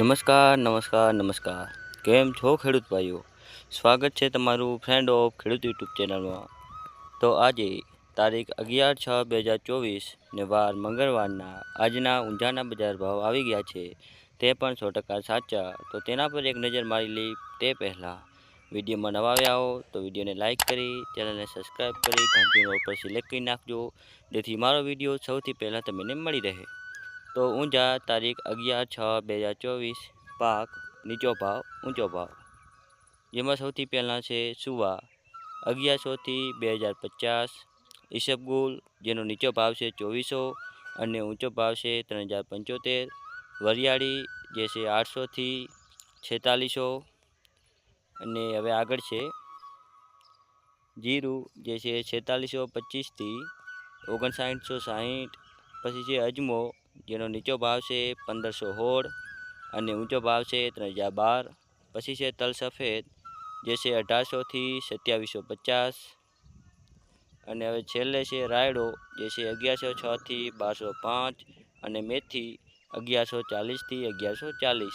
નમસ્કાર નમસ્કાર નમસ્કાર. કેમ છો ખેડૂત ભાઈઓ? સ્વાગત છે તમારું ફ્રેન્ડ ઓફ ખેડૂત યુટ્યુબ ચેનલમાં. તો આજે તારીખ અગિયાર છ બે હજાર ચોવીસ ને વાર મંગળવારના આજના ઊંઝાના બજાર ભાવ આવી ગયા છે. તે પણ સો ટકા સાચા. તો તેના પર એક નજર મારી લઈ તે પહેલાં વિડીયોમાં નવા આવ્યા હો તો વિડીયોને લાઇક કરી, ચેનલને સબસ્ક્રાઈબ કરી, ઘંટીનો ઉપર સિલેક્ટ કરી નાખજો. જેથી મારો વીડિયો સૌથી પહેલાં તમને મળી રહે. તો ઊંઝા તારીખ અગિયાર છ બે હજાર ચોવીસ, પાક, નીચો ભાવ, ઊંચો ભાવ. જેમાં સૌથી પહેલાં છે સુવા. અગિયારસોથી બે હજાર પચાસ ઈસબગુલ જેનો નીચો ભાવ છે ચોવીસો અને ઊંચો ભાવ છે ત્રણ હજાર પંચોતેર. વરિયાળી જે છે આઠસોથી છેતાલીસો. અને હવે આગળ છે જીરું જે છે છેતાલીસો પચીસથી ઓગણસાઠસો સાહીઠ. પછી છે અજમો જેનો નીચો ભાવ છે પંદરસો સોળ અને ઊંચો ભાવ છે ત્રણ હજાર બાર. પછી છે તલ સફેદ, જે છે અઢારસોથી સત્યાવીસો પચાસ. અને હવે છેલ્લે છે રાયડો, જે છે અગિયારસો છથી બારસો પાંચ. અને મેથી અગિયારસો ચાલીસથી અગિયારસો ચાલીસ.